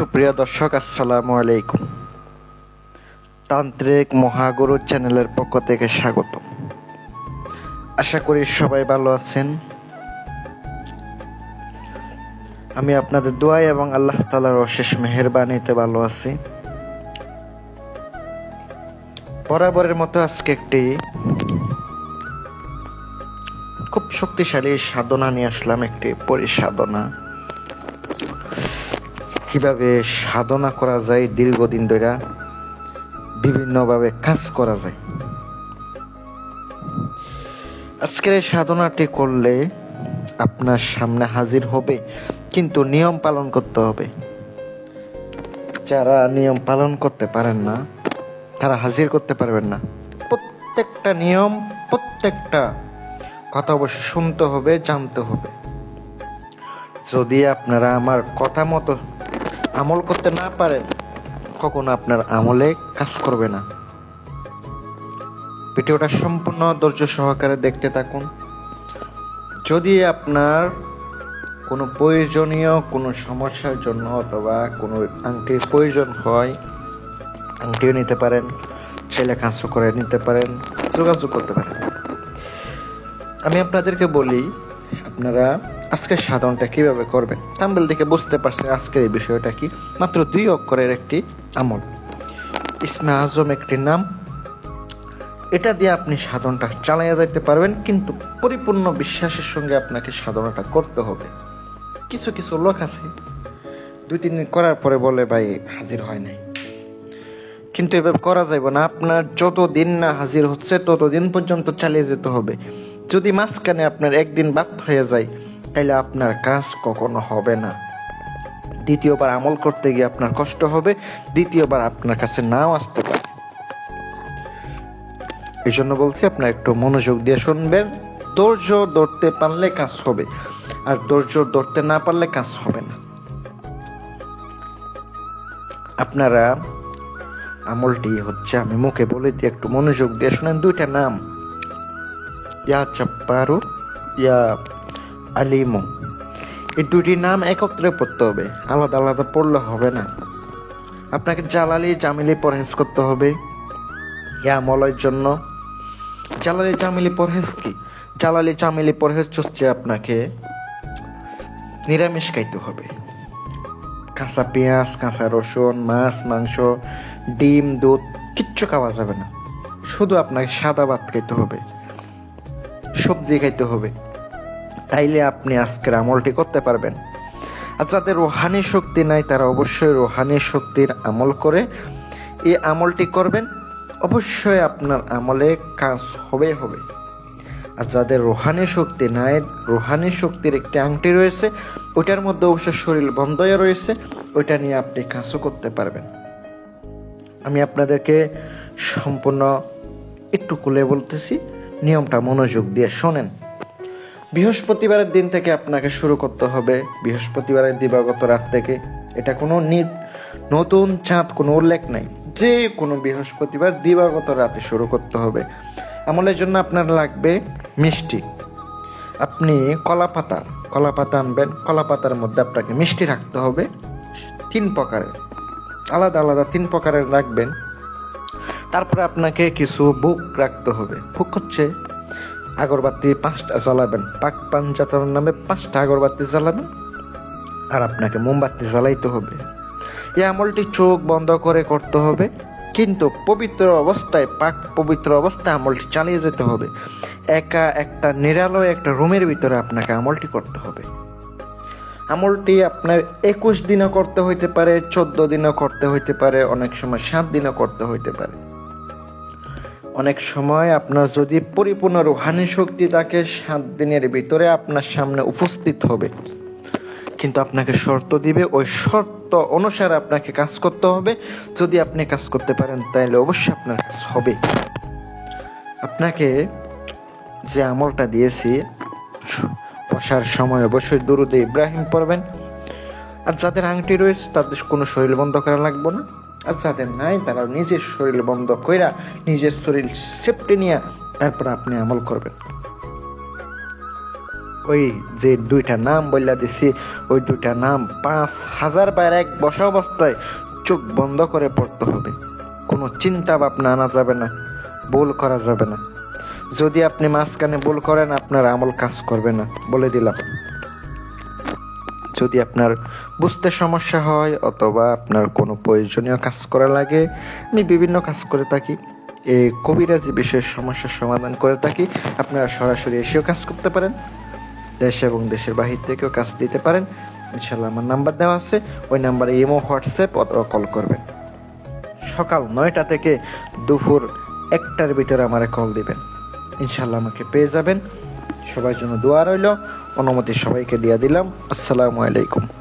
সুপ্রিয় দর্শক, আসসালামু আলাইকুম। তান্ত্রিক মহাগুরু চ্যানেলের পক্ষ থেকে স্বাগত। আশা করি সবাই ভালো আছেন। আমি আপনাদের দোয়াই এবং আল্লাহ তালার অশেষ মেহেরবানিতে ভালো আছি। বরাবরের মতো আজকে একটি খুব শক্তিশালী সাধনা নিয়ে আসলাম, একটি পরিসাধনা। কীভাবে সাধনা করা যায় দীর্ঘদিন ধরে বিভিন্নভাবে কাজ করা যায়। আজকের এই সাধনাটি করলে আপনার সামনে হাজির হবে, কিন্তু নিয়ম পালন করতে হবে। যারা নিয়ম পালন করতে পারেন না, তারা হাজির করতে পারবেন না। প্রত্যেকটা নিয়ম, প্রত্যেকটা কথা অবশ্যই শুনতে হবে, জানতে হবে। যদি আপনারা আমার কথা মতো আমল করতে না পারেন, কখনো আপনার আমলে কাজ করবে না। ভিডিওটা সম্পূর্ণ ধৈর্য সহকারে দেখতে থাকুন। যদি আপনার কোনো প্রয়োজনীয়, কোনো সমস্যার জন্য অথবা কোনো আংটির প্রয়োজন হয়, আংটিও নিতে পারেন, ছেলে কাজও করে নিতে পারেন, যোগাযোগ করতে পারেন। আমি আপনাদেরকে বলি, আপনারা আজকের সাধনটা কীভাবে করবেন? থাম্বেল দেখে বুঝতে পারছেন আজকের এই বিষয়টা কি। মাত্র দুই অক্ষরের একটি আমল। ইসমে আজম একটি নাম। এটা দিয়ে আপনি সাধনটা চালাইয়া যাইতে পারবেন, কিন্তু পরিপূর্ণ বিশ্বাসের সঙ্গে আপনাকে সাধনাটা করতে হবে। কিছু কিছু লোক আছে, দুই, তিন দিন করার পরে বলে, ভাই, হাজির হয় নাই। কিন্তু এভাবে করা যাবে না। আপনার যত দিন না হাজির হচ্ছে, ততদিন পর্যন্ত চালিয়ে যেতে হবে। যদি মাঝখানে আপনার একদিন বাদ হয়ে যায় তাহলে আপনার কাজ কখনো হবে না। দ্বিতীয়বার আমল করতে গিয়ে আপনার কষ্ট হবে, দ্বিতীয়বার আপনার কাছে নাও আসতে পারে। এই জন্য বলছি, আপনার একটু মনোযোগ দিয়ে শুনবেন। ধৈর্য ধরতে পারলে কাজ হবে, আর ধৈর্য ধরতে না পারলে কাজ হবে না। আপনারা আমলটি হচ্ছে, আমি মুখে বলে দিই, একটু মনোযোগ দিয়ে শোনেন, দুইটা নাম। ইয়া চাপ্পারু, ইয়া আলিমু। এই দুটি নাম একত্রে পড়তে হবে। আলাদা আলাদা পড়লে হবে না। আপনাকে জালালি জামিলি পরহেজ করতে হবে। ইয়া আমলের জন্য। জালালি জামিলি পরহেজ কি? জালালি জামিলি পরহেজ হচ্ছে আপনাকে নিরামিষ খাইতে হবে। কাঁচা পেঁয়াজ, কাঁচা রসুন, মাছ, মাংস, ডিম, দুধ, কিচ্ছু খাওয়া যাবে না। শুধু আপনাকে সাদা ভাত খাইতে হবে। সবজি খাইতে হবে। তাইলে আপনি আজকের আমলটি করতে পারবেন। আর যাদের রোহানি শক্তি নাই, তারা অবশ্যই রোহানি শক্তির আমল করে এই আমলটি করবেন। অবশ্যই আপনার আমলে কাজ হবে হবে। আর যাদের রোহানি শক্তি নাই, রোহানি শক্তির একটি আংটি রয়েছে, ওইটার মধ্যে অবশ্য শরীর বন্ধ হয়ে রয়েছে, ওইটা নিয়ে আপনি কাজও করতে পারবেন। আমি আপনাদেরকে সম্পূর্ণ একটু খুলে বলতেছি, নিয়মটা মনোযোগ দিয়ে শোনেন। বৃহস্পতিবারের দিন থেকে আপনাকে শুরু করতে হবে। বৃহস্পতিবারের দিবাগত রাত থেকে। এটা কোনো নতুন চাঁদ, কোনো উল্লেখ নাই। যে কোনো বৃহস্পতিবার দিবাগত রাতে শুরু করতে হবে। আমলের জন্য আপনার লাগবে মিষ্টি। আপনি কলা পাতা কলা পাতা আনবেন। কলা পাতার মধ্যে আপনাকে মিষ্টি রাখতে হবে। তিন প্রকারের, আলাদা আলাদা তিন প্রকারের রাখবেন। তারপরে আপনাকে কিছু বুক রাখতে হবে। বুক হচ্ছে আগরবাতি পাঁচটা জ্বালাবেন। পাক পাঞ্জাতনের নামে পাঁচটা আগরবাতি জ্বালাবেন। আর আপনাকে মোমবাতি জ্বালাইতে হবে। এই আমলটি চোখ বন্ধ করে করতে হবে। কিন্তু পবিত্র অবস্থায়, পাক পবিত্র অবস্থায় আমলটি চালিয়ে যেতে হবে। একা একটা নিরালয় একটা রুমের ভিতরে আপনাকে আমলটি করতে হবে। আমলটি আপনার একুশ দিনও করতে হইতে পারে, চোদ্দ দিনও করতে হইতে পারে, অনেক সময় সাত দিনও করতে হইতে পারে। অনেক সময় আপনার যদি পরিপূর্ণ রুহানি শক্তি থাকে, সাত দিনের ভিতরে আপনার সামনে উপস্থিত হবে। কিন্তু আপনাকে শর্ত দিবে, ওই শর্ত অনুসারে আপনাকে কাজ করতে হবে। যদি আপনি কাজ করতে পারেন, তাহলে অবশ্যই আপনার কাজ হবে। আপনাকে যে আমলটা দিয়েছি, বসার সময় অবশ্যই দুরুদে ইব্রাহিম পড়বেন। আর যাদের আংটি রয়েছে, তাদের কোনো শরীর বন্ধ করা লাগবে না। আর যাদের নাই তারা নিজের শরীর বন্ধ কইরা নিজের শরীর সেফটি নিয়ে তারপর আপনি আমল করবেন। ওই যে দুইটা নাম বললা দিছি, ওই দুইটা নাম পাঁচ হাজার বার এক বসা অবস্থায় চোখ বন্ধ করে পড়তে হবে। কোনো চিন্তা ভাবনা আনা যাবে না, ভুল করা যাবে না। যদি আপনি মাঝখানে ভুল করেন, আপনার আমল কাজ করবে না, বলে দিলাম। যদি আপনার বুঝতে সমস্যা হয় অথবা আপনার কোনো প্রয়োজনীয় কাজ করা লাগে, আমি বিভিন্ন কাজ করে থাকি। এই কবিরাজি বিষয়ের সমস্যার সমাধান করে থাকি। আপনারা সরাসরি এসেও কাজ করতে পারেন। দেশ এবং দেশের বাহির থেকেও কাজ দিতে পারেন। ইনশাল্লাহ আমার নাম্বার দেওয়া আছে। ওই নাম্বারে ইমো, হোয়াটসঅ্যাপ অথবা কল করবেন। সকাল নয়টা থেকে দুপুর একটার ভিতরে আমারে কল দিবেন। ইনশাল্লাহ আমাকে পেয়ে যাবেন। সবার জন্য দোয়া রইল। অনুমতি সবাইকে দিয়ে দিলাম। আসসালামু আলাইকুম।